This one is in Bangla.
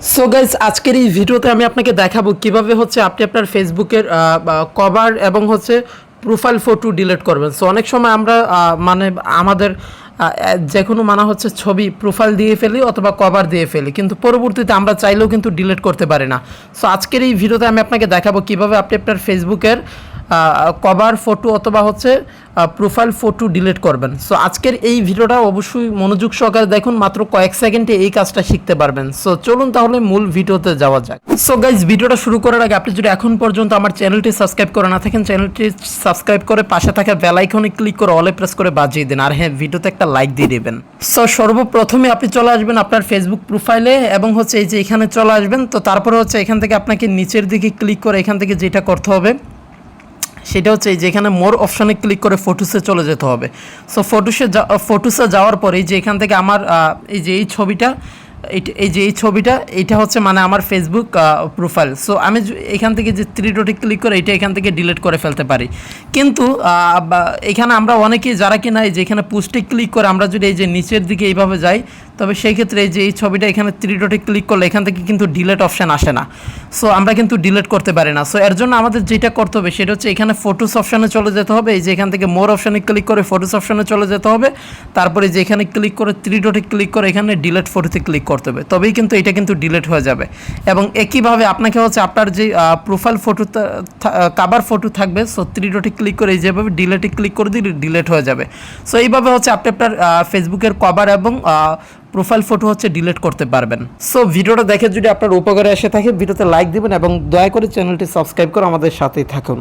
সো গাইজ আজকের এই ভিডিওতে আমি আপনাকে দেখাবো কীভাবে হচ্ছে আপনি আপনার ফেসবুকের কভার এবং হচ্ছে প্রোফাইল ফটো ডিলিট করবেন। সো অনেক সময় আমরা মানে আমাদের যে কোনো মানা হচ্ছে ছবি প্রোফাইল দিয়ে ফেলি অথবা কভার দিয়ে ফেলি। কিন্তু পরবর্তীতে আমরা চাইলেও কিন্তু ডিলিট করতে পারি না। সো আজকের এই ভিডিওতে আমি আপনাকে দেখাবো কীভাবে আপনি আপনার ফেসবুকের কভার ফটো অথবা হচ্ছে প্রোফাইল ফটো ডিলিট করবেন। সো আজকের এই ভিডিওটা অবশ্যই মনোযোগ সহকারে দেখুন, মাত্র কয়েক সেকেন্ডে এই কাজটা শিখতে পারবেন। সো চলুন তাহলে মূল ভিডিওতে যাওয়া যাক। সো গাইজ ভিডিওটা শুরু করার আগে আপনি যদি এখন পর্যন্ত আমার চ্যানেলটি সাবস্ক্রাইব করে না থাকেন, চ্যানেলটি সাবস্ক্রাইব করে পাশে থাকা বেল আইকনে ক্লিক করে অলে প্রেস করে বাজিয়ে দিন। আর হ্যাঁ ভিডিওতে একটা লাইক দিয়ে দেবেন। সো সর্বপ্রথমে আপনি চলে আসবেন আপনার ফেসবুক প্রোফাইলে এবং হচ্ছে এই যে এখানে চলে আসবেন। তো তারপরে হচ্ছে এখান থেকে আপনাকে নিচের দিকে ক্লিক করে এখান থেকে যেটা করতে হবে সেটা হচ্ছে এই যে এখানে মোর অপশনে ক্লিক করে ফটোসে চলে যেতে হবে। সো ফটোসে ফটোসে যাওয়ার পরে এই যে এখান থেকে আমার এই যে এই ছবিটা এই যে এই ছবিটা এটা হচ্ছে মানে আমার ফেসবুক প্রোফাইল সো আমি এখান থেকে যে থ্রি ডটে ক্লিক করে এটা এখান থেকে ডিলিট করে ফেলতে পারি। কিন্তু এখানে আমরা অনেকেই যারা কিনা এই যে এখানে পোস্টে ক্লিক করে আমরা যদি এই যে নিচের দিকে এইভাবে যাই তবে সেই ক্ষেত্রে যে এই ছবিটা এখানে থ্রি ডটে ক্লিক করলে এখান থেকে কিন্তু ডিলেট অপশান আসে না। সো আমরা কিন্তু ডিলেট করতে পারি না। সো এর জন্য আমাদের যেটা করতে হবে সেটা হচ্ছে এখানে ফটোস অপশানে চলে যেতে হবে। এই যে এখান থেকে মোর অপশানে ক্লিক করে ফটোস অপশানে চলে যেতে হবে। তারপরে যে এখানে ক্লিক করে থ্রি ডটে ক্লিক করে এখানে ডিলেট ফটোতে ক্লিক করতে হবে। তবেই কিন্তু এটা কিন্তু ডিলেট হয়ে যাবে। এবং একইভাবে আপনাকে হচ্ছে আপনার যে প্রোফাইল ফটো কাবার ফটো থাকবে সো থ্রি ডটে ক্লিক করে এই যেভাবে ডিলেটে ক্লিক করে দিলে ডিলেট হয়ে যাবে। সো এইভাবে হচ্ছে আপনি আপনার ফেসবুকের কভার এবং প্রোফাইল ফটো হচ্ছে ডিলিট করতে পারবেন। সো ভিডিওটা দেখে যদি আপনার উপকারে এসে থাকে, ভিডিওতে লাইক দিবেন এবং দয়া করে চ্যানেলটি সাবস্ক্রাইব করে আমাদের সাথেই থাকুন।